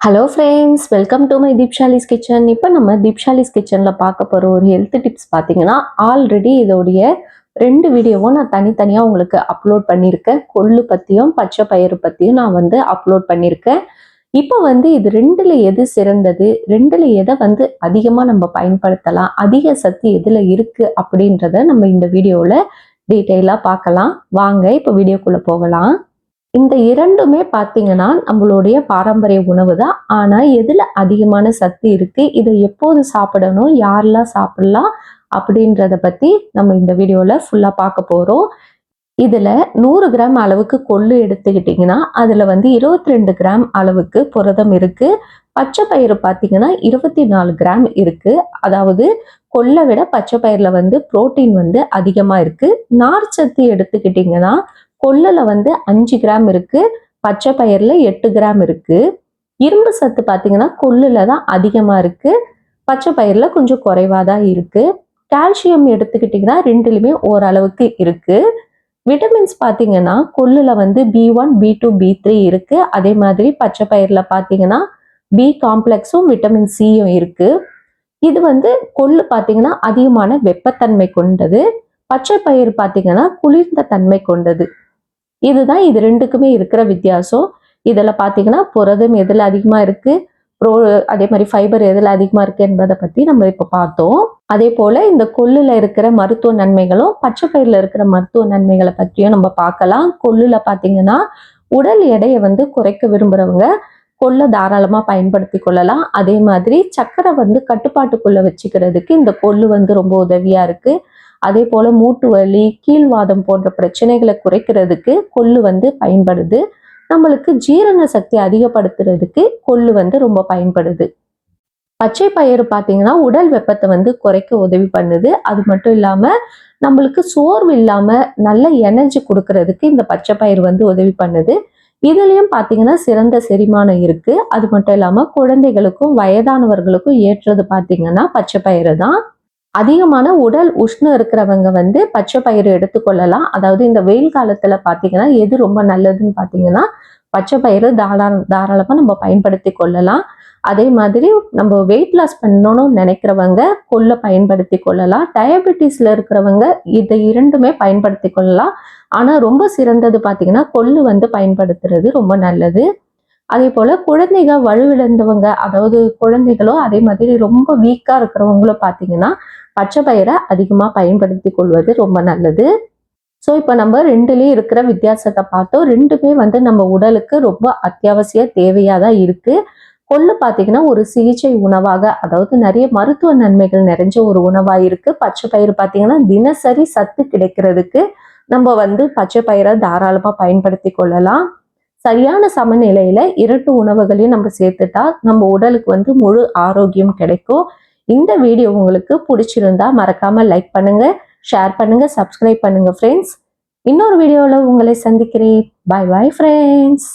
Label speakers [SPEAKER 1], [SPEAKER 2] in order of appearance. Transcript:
[SPEAKER 1] Hello friends welcome to my Deepshali's kitchen இப்போ நம்ம தீப்ஷாலிஸ் கிச்சனில் பார்க்க போகிற ஒரு ஹெல்த் டிப்ஸ் பார்த்தீங்கன்னா ஆல்ரெடி இதோடைய ரெண்டு வீடியோவும் நான் தனித்தனியாக உங்களுக்கு அப்லோட் பண்ணியிருக்கேன். கொள்ளு பற்றியும் பச்சை பயிறு பற்றியும் நான் வந்து அப்லோட் பண்ணியிருக்கேன். இப்போ வந்து இது ரெண்டில் எது சிறந்தது? ரெண்டில் எதை வந்து அதிகமாக நம்ம பயன்படுத்தலாம்? அதிக சக்தி எதில் இருக்குது அப்படின்றத நம்ம இந்த வீடியோவில் டீட்டெயிலாக பார்க்கலாம். வாங்க இப்போ வீடியோக்குள்ளே போகலாம். இந்த இரண்டுமே பார்த்தீங்கன்னா நம்மளுடைய பாரம்பரிய உணவு தான். ஆனால் எதில் அதிகமான சக்தி இருக்கு இதை எப்போது சாப்பிடணும் யாரெல்லாம் சாப்பிடலாம் அப்படின்றத பற்றி நம்ம இந்த வீடியோவில் ஃபுல்லாக பார்க்க போகிறோம் இதில் நூறு கிராம் அளவுக்கு கொள்ளு எடுத்துக்கிட்டிங்கன்னா அதில் வந்து இருபத்தி ரெண்டு கிராம் அளவுக்கு புரதம் இருக்குது பச்சை பயிறு பார்த்தீங்கன்னா இருபத்தி நாலு கிராம் இருக்குது அதாவது கொள்ளை விட பச்சை பயிரில் வந்து புரோட்டீன் வந்து அதிகமாக இருக்குது நார் சத்து எடுத்துக்கிட்டிங்கன்னா கொள்ளில் வந்து அஞ்சு கிராம் இருக்குது பச்சை பயிரில் எட்டு கிராம் இருக்குது இரும்பு சத்து பார்த்தீங்கன்னா கொள்ளில் தான் அதிகமாக இருக்குது பச்சை பயிரில் கொஞ்சம் குறைவாக தான் இருக்குது கால்சியம் எடுத்துக்கிட்டிங்கன்னா ரெண்டுலையுமே ஓரளவுக்கு இருக்குது விட்டமின்ஸ் பார்த்தீங்கன்னா கொள்ளில் வந்து B one B two B three இருக்குது அதே மாதிரி பச்சை பயிரில் பார்த்தீங்கன்னா பி காம்ப்ளெக்ஸும் விட்டமின் சியும் இருக்குது இது வந்து கொள்ளு பார்த்தீங்கன்னா அதிகமான வெப்பத்தன்மை கொண்டது. பச்சை பயிர் பார்த்தீங்கன்னா குளிர்ந்த தன்மை கொண்டது. இதுதான் இது ரெண்டுக்குமே இருக்கிற வித்தியாசம். இதில் பார்த்தீங்கன்னா புரதம் எதில் அதிகமாக இருக்குது ப்ரோ அதே மாதிரி ஃபைபர் எதில் அதிகமாக இருக்கு என்பதை பற்றி நம்ம இப்போ பார்த்தோம். அதே போல் இந்த கொல்லில் இருக்கிற மருத்துவ நன்மைகளும் பச்சை பயிரில் இருக்கிற மருத்துவ நன்மைகளை பற்றியும் நம்ம பார்க்கலாம். கொள்ளில் பார்த்தீங்கன்னா உடல் எடையை வந்து குறைக்க விரும்புகிறவங்க கொள்ளை தாராளமாக பயன்படுத்தி கொள்ளலாம். அதே மாதிரி சக்கரை வந்து கட்டுப்பாட்டுக்குள்ளே வச்சுக்கிறதுக்கு இந்த கொள்ளு வந்து ரொம்ப உதவியாக இருக்குது அதே போல் மூட்டு வலி கீழ்வாதம் போன்ற பிரச்சனைகளை குறைக்கிறதுக்கு கொள்ளு வந்து பயன்படுது. நம்மளுக்கு ஜீரண சக்தி அதிகப்படுத்துறதுக்கு கொள்ளு வந்து ரொம்ப பயன்படுது. பச்சை பயிறு பார்த்தீங்கன்னா உடல் வெப்பத்தை வந்து குறைக்க உதவி பண்ணுது. அது மட்டும் இல்லாமல் நம்மளுக்கு சோர்வு இல்லாமல் நல்ல எனர்ஜி கொடுக்கறதுக்கு இந்த பச்சை பயிர் வந்து உதவி பண்ணுது. இதுலயும் பார்த்தீங்கன்னா சிறந்த செரிமானம் இருக்கு. அது மட்டும் இல்லாமல் குழந்தைகளுக்கும் வயதானவர்களுக்கும் ஏற்றது பார்த்தீங்கன்னா பச்சை பயிறு தான். அதிகமான உடல் உஷ்ணம் இருக்கிறவங்க வந்து பச்சை பயிறு எடுத்துக்கொள்ளலாம். அதாவது இந்த வெயில் காலத்துல பாத்தீங்கன்னா எது ரொம்ப நல்லதுன்னு பாத்தீங்கன்னா பச்சை பயிறு தாராள தாராளமா நம்ம பயன்படுத்தி கொள்ளலாம். அதே மாதிரி நம்ம வெயிட் லாஸ் பண்ணணும்னு நினைக்கிறவங்க கொள்ள பயன்படுத்தி கொள்ளலாம். டயபெட்டிஸ்ல இருக்கிறவங்க இதை இரண்டுமே பயன்படுத்தி கொள்ளலாம். ஆனா ரொம்ப சிறந்தது பாத்தீங்கன்னா கொள்ளு வந்து பயன்படுத்துறது ரொம்ப நல்லது. அதே போல் குழந்தைகள் வலுவிழந்தவங்க அதாவது குழந்தைகளோ அதே மாதிரி ரொம்ப வீக்காக இருக்கிறவங்களும் பார்த்தீங்கன்னா பச்சை பயிரை அதிகமாக பயன்படுத்தி கொள்வது ரொம்ப நல்லது. ஸோ இப்போ நம்ம ரெண்டுலேயும் இருக்கிற வித்தியாசத்தை பார்த்தோம். ரெண்டுமே வந்து நம்ம உடலுக்கு ரொம்ப அத்தியாவசிய தேவையாக தான் இருக்குது கொள்ளு பார்த்தீங்கன்னா ஒரு சிகிச்சை உணவாக அதாவது நிறைய மருத்துவ நன்மைகள் நிறைஞ்ச ஒரு உணவாக இருக்குது பச்சை பயிர் பார்த்தீங்கன்னா தினசரி சத்து கிடைக்கிறதுக்கு நம்ம வந்து பச்சை பயிரை தாராளமாக பயன்படுத்தி கொள்ளலாம். சரியான சமநிலையில இரட்டு உணவுகளையும் நம்ம சேர்த்துட்டா நம்ம உடலுக்கு வந்து முழு ஆரோக்கியம் கிடைக்கும். இந்த வீடியோ உங்களுக்கு பிடிச்சிருந்தா மறக்காம லைக் பண்ணுங்க ஷேர் பண்ணுங்க சப்ஸ்கிரைப் பண்ணுங்க ஃப்ரெண்ட்ஸ் இன்னொரு வீடியோவில் உங்களை சந்திக்கிறேன். பாய் பாய் ஃப்ரெண்ட்ஸ்